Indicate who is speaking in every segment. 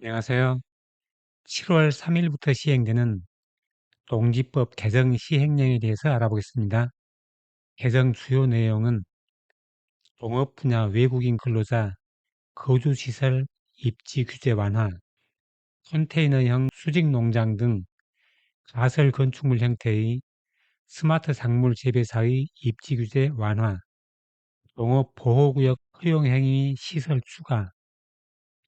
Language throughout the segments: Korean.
Speaker 1: 안녕하세요. 7월 3일부터 시행되는 농지법 개정 시행령에 대해서 알아보겠습니다. 개정 주요 내용은 농업 분야 외국인 근로자 거주시설 입지 규제 완화, 컨테이너형 수직 농장 등 가설 건축물 형태의 스마트 작물 재배사의 입지 규제 완화, 농업 보호구역 허용 행위 시설 추가,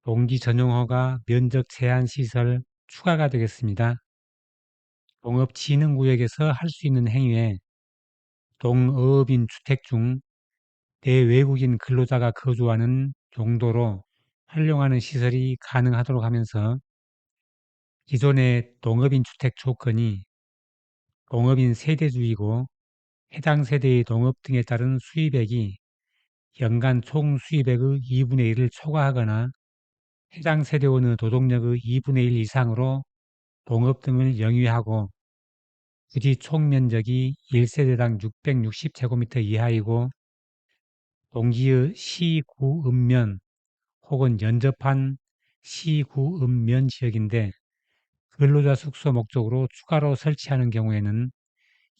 Speaker 1: 농지 전용 허가 면적 제한 시설 추가가 되겠습니다. 농업진흥구역에서 할 수 있는 행위에 동어업인 주택 중 내외국인 근로자가 거주하는 용도로 활용하는 시설이 가능하도록 하면서 기존의 농업인 주택 조건이 농업인 세대주이고 해당 세대의 농업 등에 따른 수입액이 연간 총 수입액의 2분의 1을 초과하거나 해당 세대원의 노동력의 2분의 1 이상으로 농업 등을 영위하고 부지 총면적이 1세대당 660제곱미터 이하이고 동지의 시구읍면 혹은 연접한 시구읍면 지역인데 근로자 숙소 목적으로 추가로 설치하는 경우에는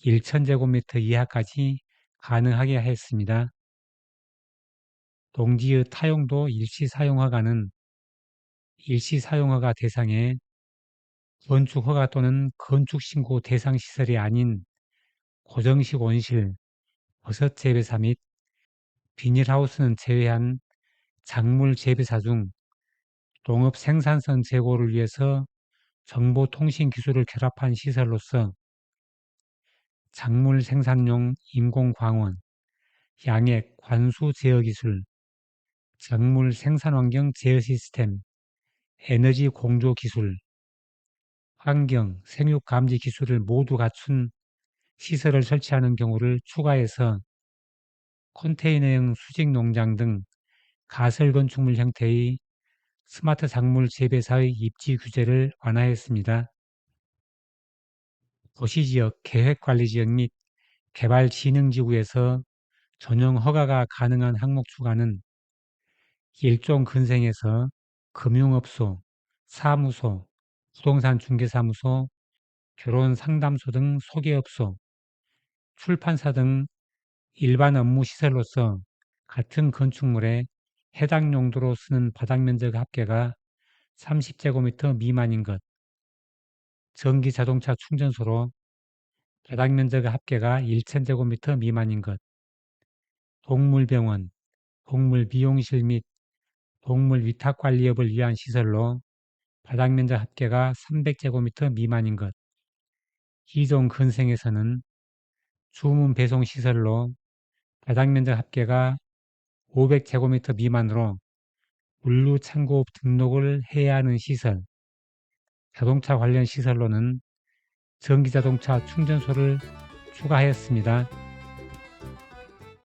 Speaker 1: 1,000제곱미터 이하까지 가능하게 하였습니다. 동지의 타용도 일시 사용 허가는 일시사용허가 대상에 건축허가 또는 건축신고 대상 시설이 아닌 고정식 온실, 버섯 재배사 및 비닐하우스는 제외한 작물 재배사 중 농업 생산성 제고를 위해서 정보통신 기술을 결합한 시설로서 작물 생산용 인공광원, 양액 관수 제어 기술, 작물 생산환경 제어 시스템, 에너지 공조 기술, 환경, 생육 감지 기술을 모두 갖춘 시설을 설치하는 경우를 추가해서 컨테이너형 수직 농장 등 가설 건축물 형태의 스마트 작물 재배사의 입지 규제를 완화했습니다. 도시지역, 계획관리지역 및 개발진흥지구에서 전용 허가가 가능한 항목 추가는 일종 근생에서 금융업소, 사무소, 부동산 중개사무소, 결혼 상담소 등 소개업소, 출판사 등 일반 업무 시설로서 같은 건축물에 해당 용도로 쓰는 바닥 면적 합계가 30제곱미터 미만인 것, 전기 자동차 충전소로 바닥 면적 합계가 1,000제곱미터 미만인 것, 동물병원, 동물 미용실 및 동물 위탁 관리업을 위한 시설로 바닥 면적 합계가 300제곱미터 미만인 것, 기존 근생에서는 주문 배송 시설로 바닥 면적 합계가 500제곱미터 미만으로 물류 창고 등록을 해야 하는 시설, 자동차 관련 시설로는 전기자동차 충전소를 추가하였습니다.